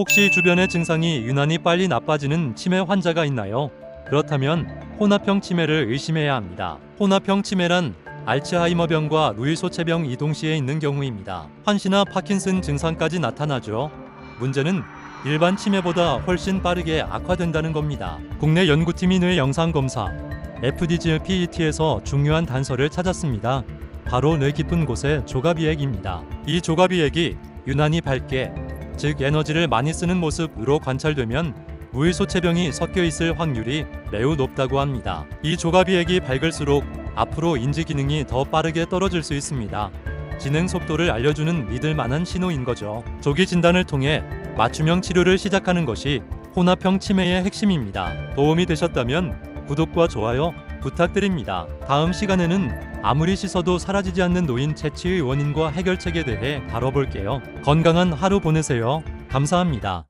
혹시 주변의 증상이 유난히 빨리 나빠지는 치매 환자가 있나요? 그렇다면 혼합형 치매를 의심해야 합니다. 혼합형 치매란 알츠하이머병과 루이소체병 이 동 시에 있는 경우입니다. 환시나 파킨슨 증상까지 나타나죠. 문제는 일반 치매보다 훨씬 빠르게 악화된다는 겁니다. 국내 연구팀이 뇌 영상 검사 FDG-PET에서 중요한 단서를 찾았습니다. 바로 뇌 깊은 곳의 조가비액입니다. 이 조가비액이 유난히 밝게, 즉 에너지를 많이 쓰는 모습으로 관찰되면 무의소체병이 섞여 있을 확률이 매우 높다고 합니다. 이 조가비액이 밝을수록 앞으로 인지 기능이 더 빠르게 떨어질 수 있습니다. 진행 속도를 알려주는 믿을 만한 신호인 거죠. 조기 진단을 통해 맞춤형 치료를 시작하는 것이 혼합형 치매의 핵심입니다. 도움이 되셨다면 구독과 좋아요 부탁드립니다. 다음 시간에는 아무리 씻어도 사라지지 않는 노인 채취의 원인과 해결책에 대해 다뤄볼게요. 건강한 하루 보내세요. 감사합니다.